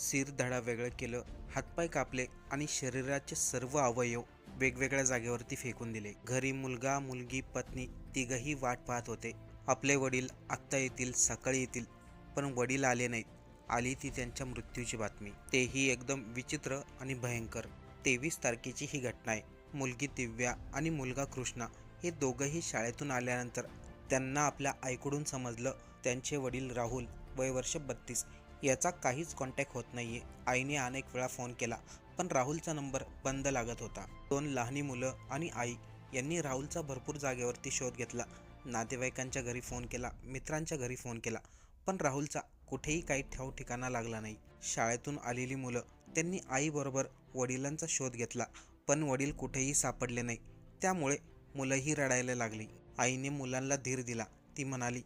सिर धडा वेगळं केलं हातपाय कापले आणि शरीराचे सर्व अवयव वेगवेगळ्या जागेवरती फेकून दिले. घरी मुलगा मुलगी पत्नी तिघही वाट पाहत होते. आपले वडील आत्ता येतील सकाळी येतील पण वडील आले नाहीत. आली ती त्यांच्या मृत्यूची बातमी. तेही एकदम विचित्र आणि भयंकर. तेवीस तारखेची ही घटना आहे. मुलगी दिव्या आणि मुलगा कृष्णा हे दोघंही शाळेतून आल्यानंतर त्यांना आपल्या आईकडून समजलं त्यांचे वडील राहुल वय वर्ष बत्तीस याचा काहीच कॉन्टॅक्ट होत नाही आहे आईने अनेक वेळा फोन केला पण राहुलचा नंबर बंद लागत होता. दोन लहानी मुलं आणि आई यांनी राहुलचा भरपूर जागेवरती शोध घेतला. नातेवाईकांच्या घरी फोन केला मित्रांच्या घरी फोन केला पण राहुलचा कुठेही काही ठाव ठिकाणा लागला नाही. शाळेतून आलेली मुलं त्यांनी आईबरोबर वडिलांचा शोध घेतला पण वडील कुठेही सापडले नाही. त्यामुळे मुलंही रडायला लागली. आईने मुलांना धीर दिला. ती म्हणाली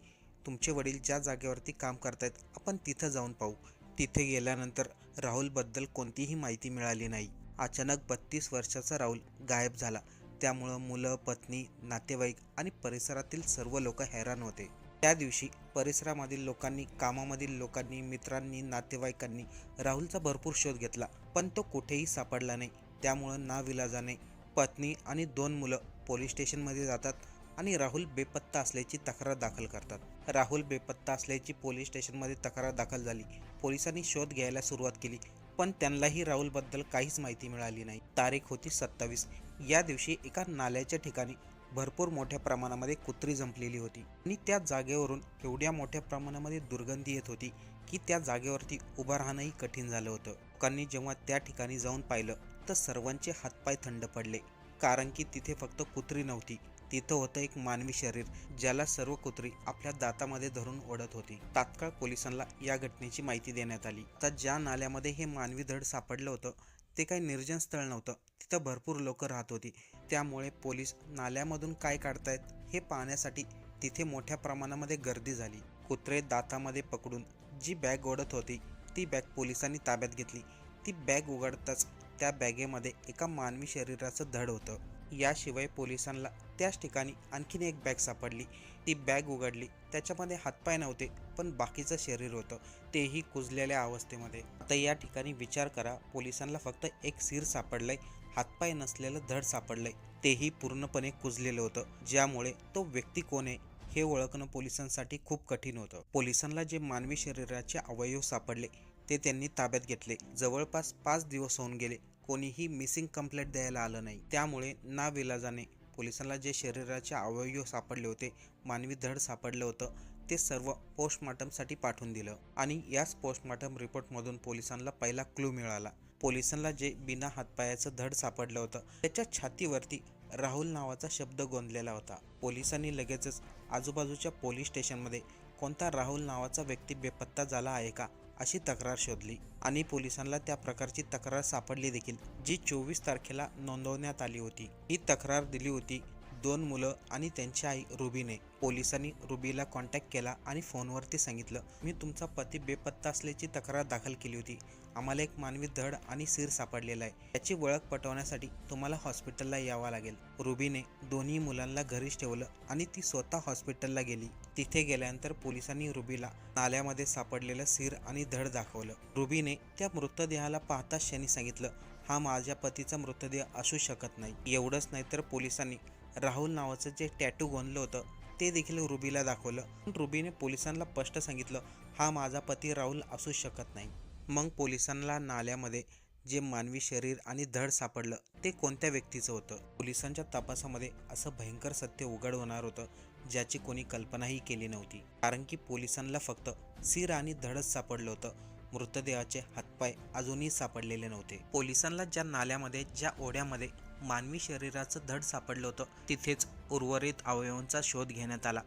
तुमचे वडील ज्या जागेवरती काम करतायत आपण तिथं जाऊन पाहू. तिथे गेल्यानंतर राहुलबद्दल कोणतीही माहिती मिळाली नाही. अचानक बत्तीस वर्षाचा राहुल गायब झाला. त्यामुळं मुलं पत्नी नातेवाईक आणि परिसरातील सर्व लोक हैराण होते. त्या दिवशी परिसरामधील लोकांनी कामामधील लोकांनी मित्रांनी नातेवाईकांनी राहुलचा भरपूर शोध घेतला पण तो कुठेही सापडला नाही. त्यामुळं नाविलाजाने पत्नी आणि दोन मुलं पोलीस स्टेशनमध्ये जातात आणि राहुल बेपत्ता असल्याची तक्रार दाखल करतात. राहुल बेपत्ता असल्याची पोलीस स्टेशनमध्ये तक्रार दाखल झाली. पोलिसांनी शोध घ्यायला सुरुवात केली पण त्यांनाही राहुलबद्दल काहीच माहिती मिळाली नाही. तारीख होती सत्तावीस. या दिवशी एका नाल्याच्या ठिकाणी भरपूर मोठ्या प्रमाणामध्ये कुत्री जंपलेली होती आणि त्या जागेवरून एवढ्या मोठ्या प्रमाणामध्ये दुर्गंधी येत होती की त्या जागेवरती उभं राहणंही कठीण झालं होतं. लोकांनी जेव्हा त्या ठिकाणी जाऊन पाहिलं तर सर्वांचे हातपाय थंड पडले कारण की तिथे फक्त कुत्री नव्हती. तिथं होतं एक मानवी शरीर ज्याला सर्व कुत्री आपल्या दातामध्ये धरून ओढत होती. तात्काळ पोलिसांना या घटनेची माहिती देण्यात आली. आता ज्या नाल्यामध्ये हे मानवी धड सापडलं होतं ते काही निर्जन स्थळ नव्हतं. तिथं भरपूर लोक राहत होती. त्यामुळे पोलीस नाल्यामधून काय काढतायत हे पाहण्यासाठी तिथे मोठ्या प्रमाणामध्ये गर्दी झाली. कुत्रे दातामध्ये पकडून जी बॅग ओढत होती ती बॅग पोलिसांनी ताब्यात घेतली. ती बॅग उघडताच त्या बॅगेमध्ये एका मानवी शरीराचं धड होतं. याशिवाय पोलिसांना त्याच ठिकाणी आणखीन एक बॅग सापडली. ती बॅग उघडली. त्याच्यामध्ये हातपाय नव्हते पण बाकीचं शरीर होतं. तेही कुजलेल्या अवस्थेमध्ये. आता या ठिकाणी विचार करा. पोलिसांना फक्त एक सीर सापडलंय. हातपाय नसलेलं धड सापडलंय. तेही पूर्णपणे कुजलेलं होतं. ज्यामुळे तो व्यक्ती कोण आहे हे ओळखणं पोलिसांसाठी खूप कठीण होतं. पोलिसांना जे मानवी शरीराचे अवयव सापडले ते त्यांनी ताब्यात घेतले. जवळपास पाच दिवस होऊन गेले. कोणीही मिसिंग कंप्लेंट द्यायला आलं नाही. त्यामुळे ना विलाजाने पोलिसांना जे शरीराचे अवयव सापडले होते मानवी धड सापडलं होतं ते सर्व पोस्टमार्टमसाठी पाठवून दिलं. आणि याच पोस्टमार्टम रिपोर्टमधून पोलिसांना पहिला क्लू मिळाला. पोलिसांना जे बिना हातपायाचं धड सापडलं होतं त्याच्या छातीवरती राहुल नावाचा शब्द गोंदलेला होता. पोलिसांनी लगेचच आजूबाजूच्या पोलीस स्टेशनमध्ये कोणता राहुल नावाचा व्यक्ती बेपत्ता झाला आहे का अशी तक्रार शोधली आणि पोलिसांना त्या प्रकारची तक्रार सापडली देखील जी चोवीस तारखेला नोंदवण्यात आली होती. ही तक्रार दिली होती दोन मुलं आणि त्यांची आई रुबीने. पोलिसांनी रुबीला कॉन्टॅक्ट केला आणि फोनवरती सांगितलं मी तुमचा पती बेपत्ता असल्याची तक्रार दाखल केली होती. आम्हाला एक मानवी धड आणि सिर सापडलेला आहे. याची ओळख पटवण्यासाठी तुम्हाला हॉस्पिटलला यावं लागेल. रुबीने दोन्ही मुलांना घरीच ठेवलं आणि ती स्वतः हॉस्पिटलला गेली. तिथे गेल्यानंतर पोलिसांनी रुबीला नाल्यामध्ये सापडलेलं सिर आणि धड दाखवलं. रुबीने त्या मृतदेहाला पाहताच शनी सांगितलं हा माझ्या पतीचा मृतदेह असू शकत नाही. एवढंच नाही तर पोलिसांनी राहुल नावाचं जे टॅटू गोंधलं होतं ते देखील रुबीला दाखवलं. पण रुबीने पोलिसांना स्पष्ट सांगितलं हा माझा पती राहुल असू शकत नाही. मग पोलिसांना नाल्यामध्ये जे मानवी शरीर आणि धड सापडलं ते कोणत्या व्यक्तीचं होतं? पोलिसांच्या तपासामध्ये असं भयंकर सत्य उघड होणार होतं ज्याची कोणी कल्पनाही केली नव्हती. कारण की पोलिसांना फक्त सिर आणि धडच सापडलं होतं. मृतदेहाचे हातपाय अजूनही सापडलेले नव्हते. पोलिसांना ज्या नाल्यामध्ये ज्या ओढ्यामध्ये मानवी शरीराचं धड सापडलं होतं तिथेच उर्वरित अवयवांचा शोध घेण्यात आला.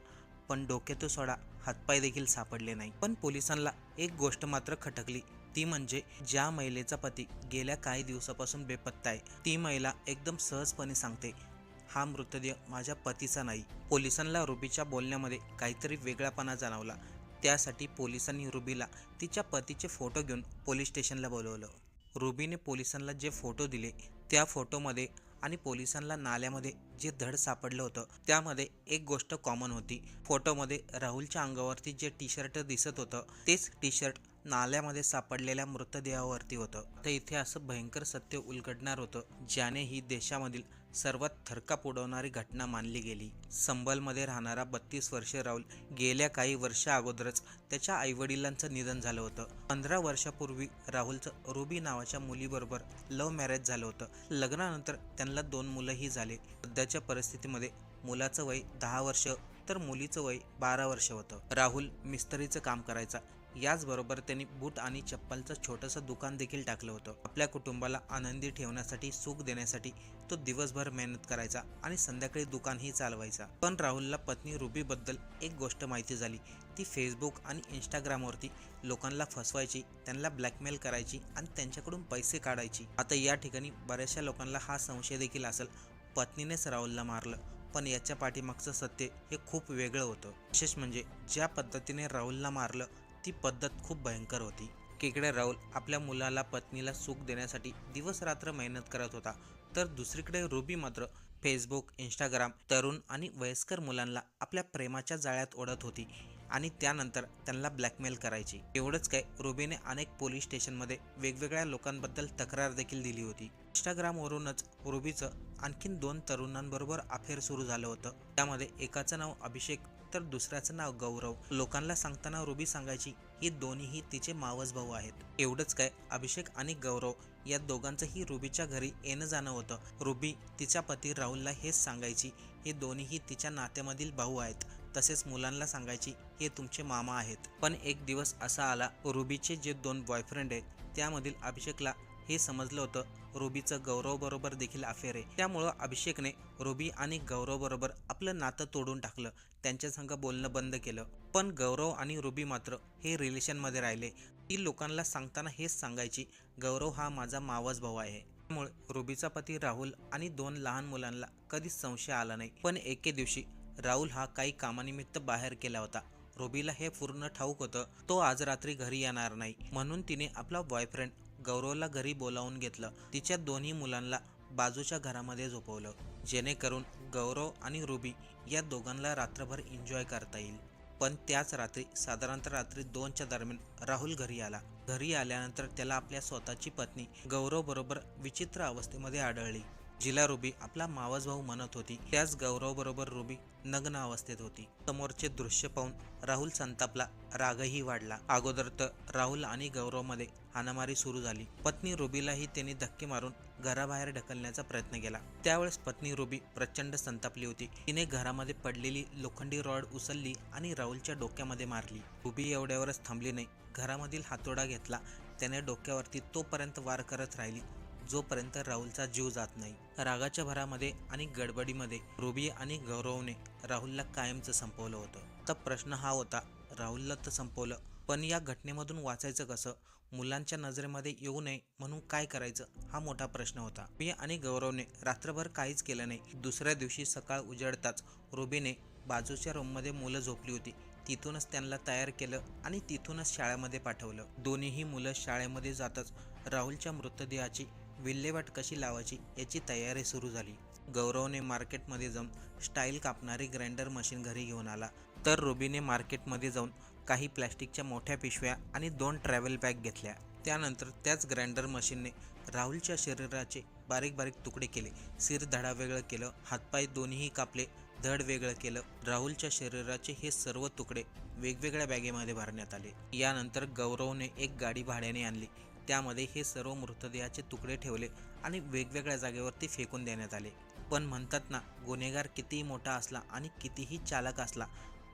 पण डोक्यातून सोडा हातपाय देखील सापडले नाही. पण पोलिसांना एक गोष्ट मात्र खटकली. ती म्हणजे ज्या महिलेचा पती गेल्या काही दिवसापासून बेपत्ता आहे. ती महिला एकदम सहजपणे सांगते हा मृतदेह माझ्या पतीचा नाही. पोलिसांना रुबीच्या बोलण्यामध्ये काहीतरी वेगळापणा जाणवला. त्यासाठी पोलिसांनी रुबीला तिच्या पतीचे फोटो घेऊन पोलीस स्टेशनला बोलवलं. रुबीने पोलिसांना जे फोटो दिले त्या फोटोमध्ये आणि पोलिसांना नाल्यामध्ये जे धड सापडलं होतं त्यामध्ये एक गोष्ट कॉमन होती. फोटोमध्ये राहुलच्या अंगावरती जे टी शर्ट दिसत होतं तेच टी शर्ट नाल्यामध्ये सापडलेल्या मृतदेहावरती होतं. तर इथे असं भयंकर सत्य उलगडणार होतं ज्याने ही देशामधील सर्वात थरकाप उडवणारी घटना मानली गेली. संबलमध्ये राहणारा बत्तीस वर्षे राहुल गेल्या काही वर्षा अगोदरच त्याच्या आईवडिलांचं निधन झालं होतं. पंधरा वर्षापूर्वी राहुलचं रुबी नावाच्या मुलीबरोबर लव्ह मॅरेज झालं होतं. लग्नानंतर त्यांना दोन मुलंही झाले. सध्याच्या परिस्थितीमध्ये मुलाचं वय दहा वर्ष तर मुलीचं वय बारा वर्ष होतं. राहुल मिस्त्रीचं काम करायचा. याचबरोबर त्यांनी बूट आणि चप्पलचं छोटंसं दुकान देखील टाकलं होतं. आपल्या कुटुंबाला आनंदी ठेवण्यासाठी सुख देण्यासाठी तो दिवसभर मेहनत करायचा आणि संध्याकाळी दुकानही चालवायचा. पण राहुलला पत्नी रुबीबद्दल एक गोष्ट माहिती झाली. ती फेसबुक आणि इंस्टाग्रामवरती लोकांना फसवायची त्यांना ब्लॅकमेल करायची आणि त्यांच्याकडून पैसे काढायची. आता या ठिकाणी बऱ्याचशा लोकांना हा संशय देखील असेल. पत्नीनेच राहुलला मारलं पण याच्या पाठीमागचं सत्य हे खूप वेगळं होतं. विशेष म्हणजे ज्या पद्धतीने राहुलला मारलं ती पद्धत खूप भयंकर होती. केकडे राहुल आपल्या मुलाला पत्नीला सुख देण्यासाठी दिवस रात्र मेहनत करत होता. तर दुसरीकडे रुबी मात्र फेसबुक इंस्टाग्राम तरुण आणि वयस्कर मुलांना आपल्या प्रेमाच्या जाळ्यात ओढत होती आणि त्यानंतर त्यांना ब्लॅकमेल करायची. एवढंच काय रुबीने अनेक पोलीस स्टेशनमध्ये वेगवेगळ्या लोकांबद्दल तक्रार देखील दिली होती. इंस्टाग्रामवरूनच रुबीचं आणखीन दोन तरुणांबरोबर अफेअर सुरू झालं होतं. त्यामध्ये एकाचं नाव अभिषेक तर दुसऱ्याचं नाव गौरव. लोकांना सांगताना रुबी सांगायची ही दोन्हीही तिचे मावस भाऊ आहेत. एवढंच काय अभिषेक आणि गौरव या दोघांचंही रुबीच्या घरी येणं जाणं होतं. रुबी तिच्या पती राहुलला हेच सांगायची हे दोन्हीही तिच्या नात्यामधील भाऊ आहेत. तसेच मुलांना सांगायची हे तुमचे मामा आहेत. पण एक दिवस असा आला रुबीचे जे दोन बॉयफ्रेंड आहेत त्यामधील अभिषेकला हे समजलं होतं. रुबीचं गौरवबरोबर देखील अफेअर आहे. त्यामुळं अभिषेकने रुबी आणि गौरवबरोबर आपलं नातं तोडून टाकलं. त्यांच्या संग बोलणं बंद केलं. पण गौरव आणि रुबी मात्र हे रिलेशनमध्ये राहिले. ती लोकांना सांगताना हेच सांगायची गौरव हा माझा मावस भाऊ आहे. त्यामुळे रुबीचा पती राहुल आणि दोन लहान मुलांना कधीच संशय आला नाही. पण एके दिवशी राहुल हा काही कामानिमित्त बाहेर केला होता. रुबीला हे पूर्ण ठाऊक होतं तो आज रात्री घरी येणार नाही. म्हणून तिने आपला बॉयफ्रेंड गौरवला घरी बोलावून घेतलं. तिच्या दोन्ही मुलांना बाजूच्या घरामध्ये झोपवलं. जेणेकरून गौरव आणि रुबी या दोघांना रात्रभर एन्जॉय करता येईल. पण त्याच रात्री साधारणतः रात्री दोनच्या दरम्यान राहुल घरी आला. घरी आल्यानंतर त्याला आपल्या स्वतःची पत्नी गौरव बरोबर विचित्र अवस्थेमध्ये आढळली. जिला रुबी आपला मावस भाऊ म्हणत होती त्याच गौरवबरोबर रुबी नग्न अवस्थेत होती. समोरचे दृश्य पाहून राहुल संतापला रागही वाढला. अगोदर तर राहुल आणि गौरवमध्ये हाणामारी सुरू झाली. पत्नी रुबीलाही त्यांनी धक्के मारून घराबाहेर ढकलण्याचा प्रयत्न केला. त्यावेळेस पत्नी रुबी प्रचंड संतापली होती. तिने घरामध्ये पडलेली लोखंडी रॉड उचलली आणि राहुलच्या डोक्यामध्ये मारली. रुबी एवढ्यावरच थांबली नाही. घरामधील हातोडा घेतला. त्याने डोक्यावरती तोपर्यंत वार करत राहिली. जोपर्यंत राहुलचा जीव जात नाही रागाच्या भरामध्ये आणि गडबडीमध्ये रुबी आणि गौरवने राहुलला कायमचं संपवलं होतं. तर प्रश्न हा होता राहुलला तर संपवलं पण या घटनेमधून वाचायचं कसं? मुलांच्या नजरेमध्ये येऊ नये म्हणून काय करायचं? हा मोठा प्रश्न होता. मी आणि गौरवने रात्रभर काहीच केलं नाही. दुसऱ्या दिवशी सकाळ उजळताच रुबीने बाजूच्या रूममध्ये मुलं झोपली होती. तिथूनच त्यांना तयार केलं आणि तिथूनच शाळेमध्ये पाठवलं. दोन्हीही मुलं शाळेमध्ये जातच राहुलच्या मृतदेहाची विल्हेवाट कशी लावायची याची तयारी सुरू झाली. गौरवने मार्केटमध्ये जाऊन स्टाईल कापणारी ग्राइंडर मशीन घरी घेऊन आला. तर रुबीने मार्केटमध्ये जाऊन काही प्लॅस्टिकच्या मोठ्या पिशव्या आणि दोन ट्रॅव्हल बॅग घेतल्या. त्यानंतर त्याच ग्राइंडर मशीनने राहुलच्या शरीराचे बारीक बारीक तुकडे केले. सिर धडा वेगळं केलं हातपाय दोन्हीही कापले धड वेगळं केलं. राहुलच्या शरीराचे हे सर्व तुकडे वेगवेगळ्या बॅगेमध्ये भरण्यात आले. यानंतर गौरवने एक गाडी भाड्याने आणली. त्यामध्ये हे सर्व मृतदेहाचे तुकडे ठेवले आणि वेगवेगळ्या जागेवरती फेकून देण्यात आले. पण म्हणतात ना गुन्हेगार कितीही मोठा असला आणि कितीही चालक असला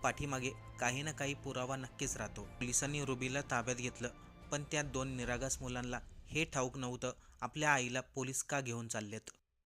पाठीमागे काही ना काही पुरावा नक्कीच राहतो. पोलिसांनी रुबीला ताब्यात घेतलं पण त्या दोन निरागस मुलांना हे ठाऊक नव्हतं आपल्या आईला पोलीस का घेऊन चाललेत?